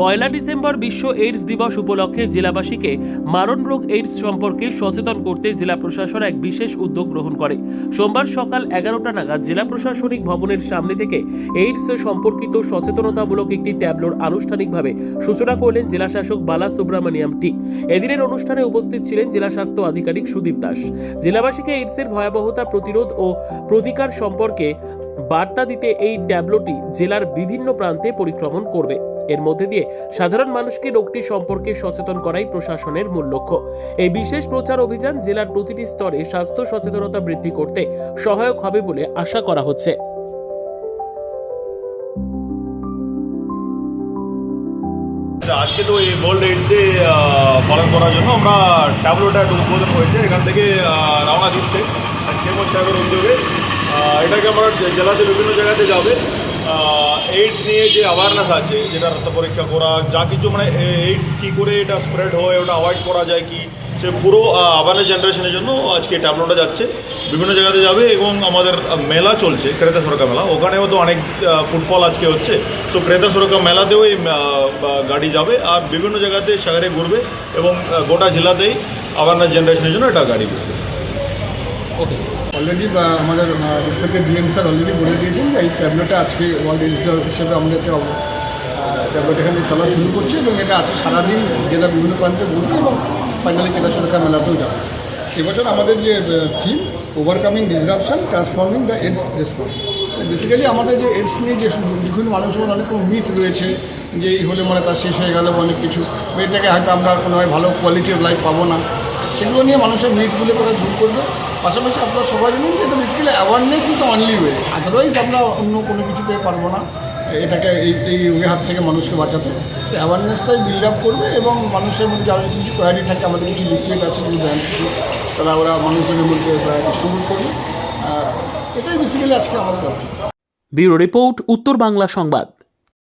পয়লা December বিশ্ব AIDS দিবস উপলক্ষে জেলাবাসীকে মারণ রোগ এইডস সম্পর্কে সচেতন করতে জেলা প্রশাসন এক বিশেষ উদ্যোগ গ্রহণ করে। সোমবার সকাল এগারোটা নাগাদ জেলা প্রশাসনিক ভবনের সামনে থেকে এইডস সম্পর্কিত সচেতনতামূলক একটি ট্যাবলোর আনুষ্ঠানিকভাবে সূচনা করলেন জেলা শাসক বালা সুব্রমণিয়াম টি। এদিনের অনুষ্ঠানে উপস্থিত ছিলেন জেলা স্বাস্থ্য আধিকারিক সুদীপ দাস। জেলাবাসীকে এইডসের ভয়াবহতা প্রতিরোধ ও প্রতিকার সম্পর্কে বার্তা দিতে এই ট্যাবলোটি জেলার বিভিন্ন প্রান্তে পরিক্রমণ করবে। এর মধ্যে দিয়ে সাধারণ মানুষকে রোগটি সম্পর্কে সচেতন করাই প্রশাসনের মূল লক্ষ্য। এই বিশেষ প্রচার অভিযান জেলার প্রতিটি স্তরে স্বাস্থ্য সচেতনতা বৃদ্ধি করতে সহায়ক হবে বলে আশা করা হচ্ছে। আজকে তো এই ওয়ার্ল্ড এইডস ডে পালন করার জন্য আমরা ট্যাবলোটা উদ্বোধন হয়েছে। এখান থেকে রওনা দিচ্ছে। খেমর সাহেবের উদ্যোগে এটাকে আমরা জেলাতে বিভিন্ন জায়গাতে যাবে। এইডস নিয়ে যে অ্যাওয়ারনেস আছে যেটা রক্ত পরীক্ষা করা, যা কিছু মানে এইডস কী করে এটা স্প্রেড হয়, ওটা অ্যাভয়েড করা যায় কি, সে পুরো অ্যাওয়ারনেস জেনারেশনের জন্য আজকে ট্যাবলোটা যাচ্ছে। বিভিন্ন জায়গাতে যাবে এবং আমাদের মেলা চলছে, ক্রেতা সরকার মেলা। ওখানেও তো অনেক ফুটফল আজকে হচ্ছে। সো ক্রেতা সরকার মেলাতেও এই গাড়ি যাবে আর বিভিন্ন জায়গাতে শহরে ঘুরবে এবং গোটা জেলাতেই অ্যাওয়ারনেস জেনারেশনের জন্য এটা গাড়ি ঘুরবে। অলরেডি আমাদের রেসপেক্টেড ডিএম স্যার অলরেডি বলে দিয়েছেন যে এই ট্যাবলেটটা আজকে ওয়ার্ল্ড ডে হিসেবে আমাদের একটা ট্যাবলেট এখানে চলা শুরু করছে এবং এটা আজকে সারাদিন জেলার বিভিন্ন প্রান্তে ঘুরবে এবং ফাইনালি কেনা সুরক্ষা মেলাতেও যাবে। এবছর আমাদের যে theme overcoming disruption transforming the AIDS response basically আমাদের যে এডস নিয়ে যে বিভিন্ন মানুষের অনেক মিথ রয়েছে যে এই হলে মানে তার শেষ হয়ে গেল অনেক কিছু। এটাকে হয়তো আমরা কোনো ভালো কোয়ালিটি অফ লাইফ পাবো না। সেগুলো নিয়ে মানুষের মিথগুলো করে দূর করবে। পাশাপাশি আপনার সবাই জানেন যে এটা basically awareness is only way otherwise আমরা অন্য কোনো কিছুতে পারব না। এটাকে এই এই হাত থেকে মানুষকে বাঁচাতে। অ্যাওয়ারনেসটাই বিল্ড আপ করবে এবং মানুষের মধ্যে যারা কিছু কোয়ারি থাকে, আমাদের কিছু লিকুইড আছে কিছু ব্র্যান্ড তারা ওরা মানুষের মধ্যে ডিস্ট্রিবিউট করবে। এটাই বেসিক্যালি আজকে আমাদের ব্যুরো রিপোর্ট, উত্তর বাংলা সংবাদ।